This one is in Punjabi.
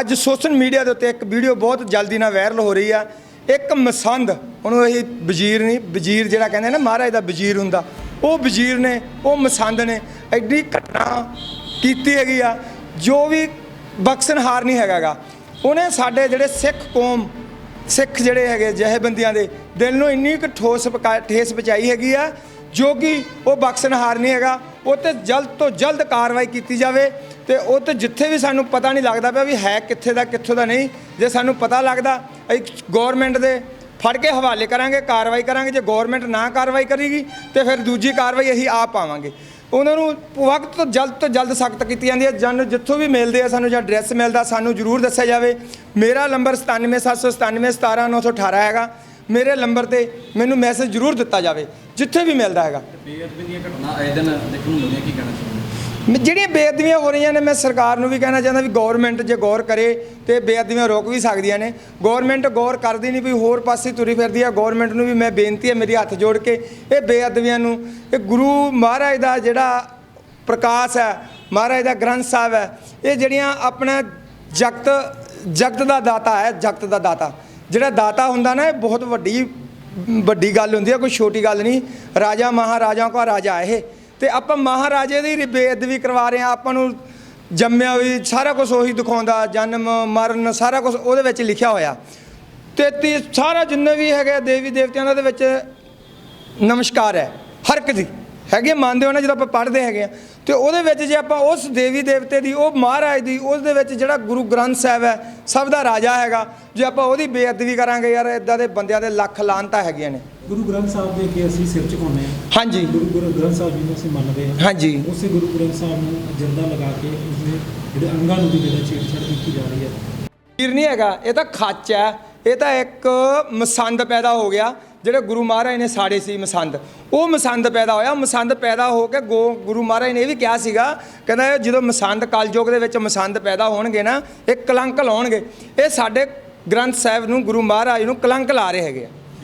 ਅੱਜ ਸੋਸ਼ਲ ਮੀਡੀਆ ਦੇ ਉੱਤੇ ਇੱਕ ਵੀਡੀਓ ਬਹੁਤ ਜਲਦੀ ਨਾਲ ਵਾਇਰਲ ਹੋ ਰਹੀ ਆ। ਇੱਕ ਮਸੰਦ, ਉਹਨੂੰ ਇਹ ਵਜ਼ੀਰ ਨਹੀਂ, ਵਜ਼ੀਰ ਜਿਹੜਾ ਕਹਿੰਦੇ ਨਾ, ਮਹਾਰਾਜ ਦਾ ਵਜ਼ੀਰ ਹੁੰਦਾ। ਉਹ ਵਜ਼ੀਰ ਨੇ, ਉਹ ਮਸੰਦ ਨੇ ਐਡੀ ਘਟਨਾ ਕੀਤੀ ਹੈਗੀ ਆ, ਜੋ ਵੀ ਬਖਸ਼ਣਹਾਰ ਨਹੀਂ ਹੈਗਾਗਾ। ਉਹਨੇ ਸਾਡੇ ਜਿਹੜੇ ਸਿੱਖ ਕੌਮ, ਸਿੱਖ ਜਿਹੜੇ ਹੈਗੇ ਜਹੇਬੰਦੀਆਂ ਦੇ, ਦਿਲ ਨੂੰ ਇੰਨੀ ਕੁ ਠੋਸ ਪਕਾ- ਠੇਸ ਪਹੁੰਚਾਈ ਹੈਗੀ ਆ, ਜੋ ਕਿ ਉਹ ਬਖਸ਼ਣਹਾਰ ਨਹੀਂ ਹੈਗਾ। ਉਹ ਤੇ ਜਲਦ ਤੋਂ ਜਲਦ ਕਾਰਵਾਈ ਕੀਤੀ ਜਾਵੇ। ਤੇ ਉਹ ਤੇ ਜਿੱਥੇ ਵੀ ਸਾਨੂੰ ਪਤਾ ਨਹੀਂ ਲੱਗਦਾ ਪਿਆ ਵੀ ਹੈ ਕਿੱਥੇ ਦਾ, ਕਿੱਥੋਂ ਦਾ ਨਹੀਂ। ਜੇ ਸਾਨੂੰ ਪਤਾ ਲੱਗਦਾ, ਅਸੀਂ ਗਵਰਨਮੈਂਟ ਦੇ ਫੜ ਕੇ ਹਵਾਲੇ ਕਰਾਂਗੇ, ਕਾਰਵਾਈ ਕਰਾਂਗੇ, ਜੇ ਗਵਰਨਮੈਂਟ ਨਾ ਕਾਰਵਾਈ ਕਰੇਗੀ, ਤੇ ਫਿਰ ਦੂਜੀ ਕਾਰਵਾਈ ਅਸੀਂ ਆਪ ਪਾਵਾਂਗੇ। ਉਹਨਾਂ ਨੂੰ ਵਕਤ ਤੋਂ ਜਲਦ ਤੋਂ ਜਲਦ ਸਖਤ ਕੀਤੀ ਜਾਂਦੀ ਹੈ। ਜਨ ਜਿੱਥੋਂ ਵੀ ਮਿਲਦੇ ਆ, ਸਾਨੂੰ ਜਾਂ ਐਡਰੈਸ ਮਿਲਦਾ, ਸਾਨੂੰ ਜ਼ਰੂਰ ਦੱਸਿਆ ਜਾਵੇ। ਮੇਰਾ ਨੰਬਰ 9779791918 ਹੈਗਾ। ਮੇਰੇ ਨੰਬਰ ਤੇ ਮੈਨੂੰ ਮੈਸੇਜ ਜ਼ਰੂਰ ਦਿੱਤਾ ਜਾਵੇ, ਜਿੱਥੇ ਵੀ ਮਿਲਦਾ ਹੈਗਾ। ਬੇਅਦਬੀ ਦੀਆਂ ਘਟਨਾ ਆਏ ਦਿਨ ਦੇਖਣ ਨੂੰ ਮਿਲਦੀਆਂ ਕੀ ਕਹਿਣਾ ਚਾਹੁੰਦੇ ਜਿਹੜੀਆਂ ਬੇਅਦਬੀਆਂ ਹੋ ਰਹੀਆਂ ਨੇ, ਮੈਂ ਸਰਕਾਰ ਨੂੰ ਵੀ ਕਹਿਣਾ ਚਾਹੁੰਦਾ ਵੀ ਗਵਰਨਮੈਂਟ ਜੇ ਗੌਰ ਕਰੇ ਤੇ ਬੇਅਦਬੀਆਂ ਰੋਕ ਵੀ ਸਕਦੀਆਂ ਨੇ। ਗਵਰਨਮੈਂਟ ਗੌਰ ਕਰਦੀ ਨਹੀਂ ਵੀ ਹੋਰ ਪਾਸੇ ਤੁਰੀ ਫਿਰਦੀ ਆ। ਗਵਰਨਮੈਂਟ ਨੂੰ ਵੀ ਮੈਂ ਬੇਨਤੀ ਹੈ ਮੇਰੀ ਹੱਥ ਜੋੜ ਕੇ ਇਹ ਬੇਅਦਬੀਆਂ ਨੂੰ, ਇਹ ਗੁਰੂ ਮਹਾਰਾਜ ਦਾ ਜਿਹੜਾ ਪ੍ਰਕਾਸ਼ ਹੈ, ਮਹਾਰਾਜ ਦਾ ਗ੍ਰੰਥ ਸਾਹਿਬ ਹੈ, ਇਹ ਜਿਹੜੀਆਂ ਆਪਣਾ ਜਗਤ ਜਗਤ ਦਾ ਦਾਤਾ ਹੈ, ਜਗਤ ਦਾ ਦਾਤਾ। ਜਿਹੜਾ ਦਾਤਾ ਹੁੰਦਾ ਨਾ, ਇਹ ਬਹੁਤ ਵੱਡੀ ਵੱਡੀ ਗੱਲ ਹੁੰਦੀ ਹੈ ਕੋਈ ਛੋਟੀ ਗੱਲ ਨਹੀਂ। ਰਾਜਾ ਮਹਾਰਾਜਾਂ ਕੋ ਰਾਜਾ ਇਹ। ਤੇ ਆਪਾਂ ਮਹਾਰਾਜੇ ਦੀ ਬੇਅਦਬੀ ਕਰਵਾ ਰਹੇ ਆ ਆਪਾਂ ਨੂੰ ਜੰਮਿਆ ਵੀ ਸਾਰਾ ਕੁਝ ਉਹੀ ਦਿਖਾਉਂਦਾ, ਜਨਮ, ਮਰਨ, ਸਾਰਾ ਕੁਝ ਉਹਦੇ ਵਿੱਚ ਲਿਖਿਆ ਹੋਇਆ। ਤੇ ਤੀ ਸਾਰਾ ਜਿੰਨੇ ਵੀ ਹੈਗੇ ਆ ਦੇਵੀ ਦੇਵਤਿਆਂ ਦੇ ਵਿੱਚ ਨਮਸਕਾਰ ਹੈ, ਹਰ ਇੱਕ ਦੀ। ਹੈਗੇ ਮੰਨਦੇ ਹੋ ਨਾ, ਜਦੋਂ ਆਪਾਂ ਪੜ੍ਹਦੇ ਹੈਗੇ ਆ, ਤੇ ਉਹਦੇ ਵਿੱਚ ਜੇ ਆਪਾਂ ਉਸ ਦੇਵੀ ਦੇਵਤੇ ਦੀ, ਉਹ ਮਹਾਰਾਜ ਦੀ, ਉਸ ਦੇ ਵਿੱਚ ਜਿਹੜਾ ਗੁਰੂ ਗ੍ਰੰਥ ਸਾਹਿਬ ਹੈ ਸਭ ਦਾ ਰਾਜਾ ਹੈਗਾ। ਜੇ ਆਪਾਂ ਉਹਦੀ ਬੇਅਦਬੀ ਕਰਾਂਗੇ ਯਾਰ ਇਦਾਂ ਦੇ ਬੰਦਿਆਂ ਦੇ ਲੱਖ ਲਾਂਤਾਂ ਹੈਗੀਆਂ ਨੇ। ਗੁਰੂ ਗ੍ਰੰਥ ਸਾਹਿਬ ਦੇ ਅੱਗੇ ਅਸੀਂ ਸਿਰ ਝੁਕਾਉਂਦੇ ਹਾਂ। ਹਾਂਜੀ। ਗੁਰੂ ਗੁਰੂ ਗ੍ਰੰਥ ਸਾਹਿਬ ਜੀ ਨੂੰ ਅਸੀਂ ਮੰਨਦੇ ਹਾਂ। ਹਾਂਜੀ। ਉਸੇ ਗੁਰੂ ਗ੍ਰੰਥ ਸਾਹਿਬ ਨੂੰ ਜਿੰਦਾ ਲਗਾ ਕੇ ਉਸਦੇ ਜਿਹੜੇ ਅੰਗਾਂ ਨੂੰ ਵੀ ਜਿਹੜਾ ਛੇੜਛਾੜ ਕੀਤੀ ਜਾ ਰਹੀ ਹੈ। ਪੀਰ ਨਹੀਂ ਹੈਗਾ ਇਹ ਤਾਂ ਖੱਚ ਹੈ। ਇਹ ਤਾਂ ਇੱਕ ਮਸੰਦ ਪੈਦਾ ਹੋ ਗਿਆ। ਜਿਹੜੇ ਗੁਰੂ ਮਹਾਰਾਜ ਨੇ ਸਾੜੇ ਸੀ ਮਸੰਦ, ਉਹ ਮਸੰਦ ਪੈਦਾ ਹੋਇਆ। ਮਸੰਦ ਪੈਦਾ ਹੋ ਕੇ ਗੋ ਗੁਰੂ ਮਹਾਰਾਜ ਨੇ ਇਹ ਵੀ ਕਿਹਾ ਸੀਗਾ, ਕਹਿੰਦਾ ਜਦੋਂ ਮਸੰਦ ਕਲਯੁਗ ਦੇ ਵਿੱਚ ਮਸੰਦ ਪੈਦਾ ਹੋਣਗੇ ਨਾ, ਇਹ ਕਲੰਕ ਲਾਉਣਗੇ। ਇਹ ਸਾਡੇ ਗ੍ਰੰਥ ਸਾਹਿਬ ਨੂੰ ਗੁਰੂ ਮਹਾਰਾਜ ਨੂੰ ਕਲੰਕ ਲਾ ਰਹੇ ਹੈਗੇ ਆ।